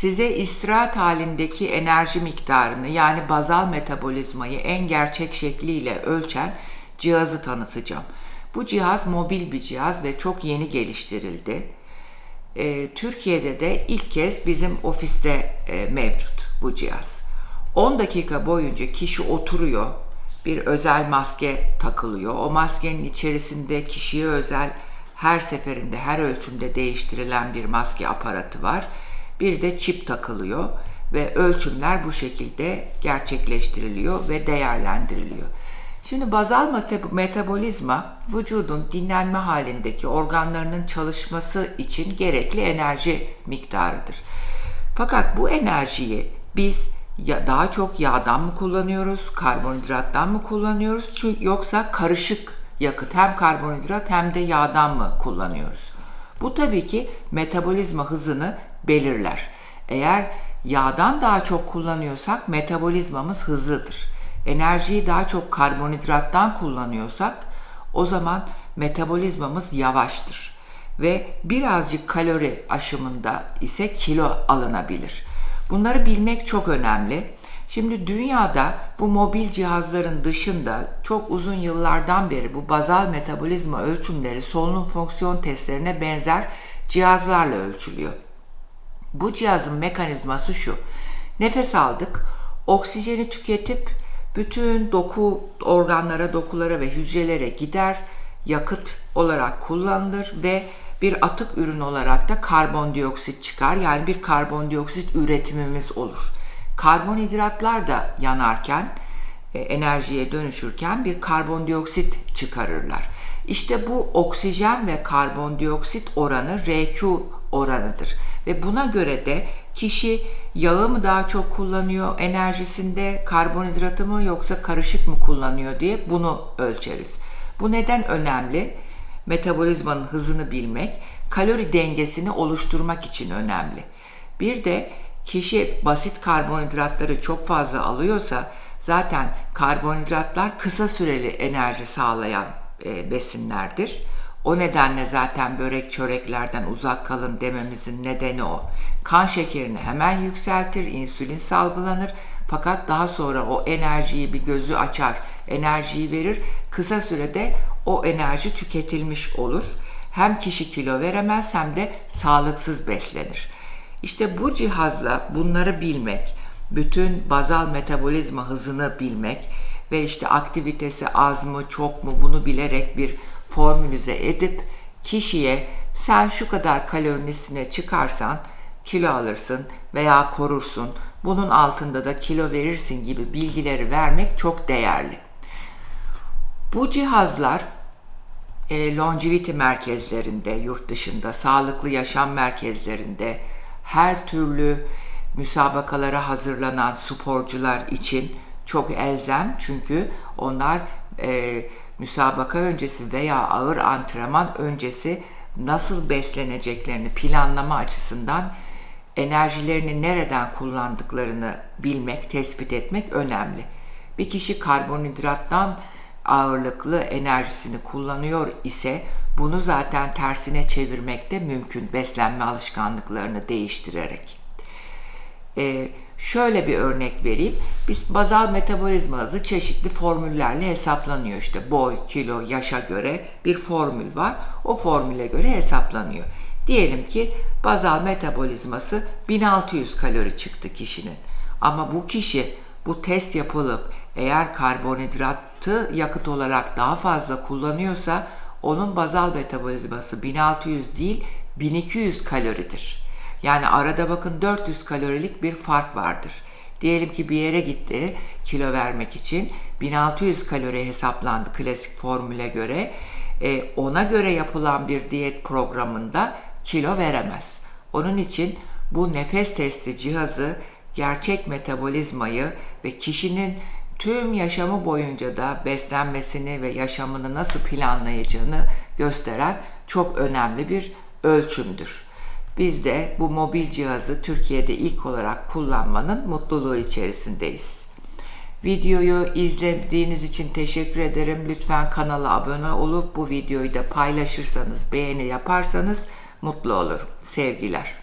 size istirahat halindeki enerji miktarını yani bazal metabolizmayı en gerçek şekliyle ölçen cihazı tanıtacağım. Bu cihaz mobil bir cihaz ve çok yeni geliştirildi. Ee, Türkiye'de de ilk kez bizim ofiste e, mevcut bu cihaz. 10 dakika boyunca kişi oturuyor, bir özel maske takılıyor. O maskenin içerisinde kişiye özel her seferinde her ölçümde değiştirilen bir maske aparatı var. Bir de çip takılıyor ve ölçümler bu şekilde gerçekleştiriliyor ve değerlendiriliyor. Şimdi bazal meta- metabolizma vücudun dinlenme halindeki organlarının çalışması için gerekli enerji miktarıdır. Fakat bu enerjiyi biz ya daha çok yağdan mı kullanıyoruz, karbonhidrattan mı kullanıyoruz Çünkü yoksa karışık yakıt hem karbonhidrat hem de yağdan mı kullanıyoruz? Bu tabii ki metabolizma hızını belirler. Eğer yağdan daha çok kullanıyorsak metabolizmamız hızlıdır. Enerjiyi daha çok karbonhidrattan kullanıyorsak o zaman metabolizmamız yavaştır ve birazcık kalori aşımında ise kilo alınabilir. Bunları bilmek çok önemli. Şimdi dünyada bu mobil cihazların dışında çok uzun yıllardan beri bu bazal metabolizma ölçümleri solunum fonksiyon testlerine benzer cihazlarla ölçülüyor. Bu cihazın mekanizması şu. Nefes aldık, oksijeni tüketip bütün doku organlara, dokulara ve hücrelere gider, yakıt olarak kullanılır ve bir atık ürün olarak da karbondioksit çıkar. Yani bir karbondioksit üretimimiz olur. Karbonhidratlar da yanarken, e, enerjiye dönüşürken bir karbondioksit çıkarırlar. İşte bu oksijen ve karbondioksit oranı RQ oranıdır. Ve buna göre de kişi yağı mı daha çok kullanıyor enerjisinde, karbonhidratı mı yoksa karışık mı kullanıyor diye bunu ölçeriz. Bu neden önemli? Metabolizmanın hızını bilmek, kalori dengesini oluşturmak için önemli. Bir de kişi basit karbonhidratları çok fazla alıyorsa zaten karbonhidratlar kısa süreli enerji sağlayan e, besinlerdir. O nedenle zaten börek çöreklerden uzak kalın dememizin nedeni o. Kan şekerini hemen yükseltir, insülin salgılanır fakat daha sonra o enerjiyi bir gözü açar, enerjiyi verir. Kısa sürede o enerji tüketilmiş olur. Hem kişi kilo veremez hem de sağlıksız beslenir. İşte bu cihazla bunları bilmek, bütün bazal metabolizma hızını bilmek ve işte aktivitesi az mı çok mu bunu bilerek bir formülize edip kişiye sen şu kadar kalorinin üstüne çıkarsan kilo alırsın veya korursun. Bunun altında da kilo verirsin gibi bilgileri vermek çok değerli. Bu cihazlar e, longevity merkezlerinde, yurt dışında, sağlıklı yaşam merkezlerinde, her türlü müsabakalara hazırlanan sporcular için çok elzem çünkü onlar e, müsabaka öncesi veya ağır antrenman öncesi nasıl besleneceklerini planlama açısından enerjilerini nereden kullandıklarını bilmek, tespit etmek önemli. Bir kişi karbonhidrattan ağırlıklı enerjisini kullanıyor ise bunu zaten tersine çevirmek de mümkün beslenme alışkanlıklarını değiştirerek. Ee, şöyle bir örnek vereyim. Biz bazal metabolizma hızı çeşitli formüllerle hesaplanıyor. İşte boy, kilo, yaşa göre bir formül var. O formüle göre hesaplanıyor. Diyelim ki bazal metabolizması 1600 kalori çıktı kişinin. Ama bu kişi bu test yapılıp eğer karbonhidratı yakıt olarak daha fazla kullanıyorsa onun bazal metabolizması 1600 değil 1200 kaloridir. Yani arada bakın 400 kalorilik bir fark vardır. Diyelim ki bir yere gitti kilo vermek için 1600 kalori hesaplandı klasik formüle göre. E, ona göre yapılan bir diyet programında kilo veremez. Onun için bu nefes testi cihazı gerçek metabolizmayı ve kişinin tüm yaşamı boyunca da beslenmesini ve yaşamını nasıl planlayacağını gösteren çok önemli bir ölçümdür. Biz de bu mobil cihazı Türkiye'de ilk olarak kullanmanın mutluluğu içerisindeyiz. Videoyu izlediğiniz için teşekkür ederim. Lütfen kanala abone olup bu videoyu da paylaşırsanız, beğeni yaparsanız mutlu olurum. Sevgiler.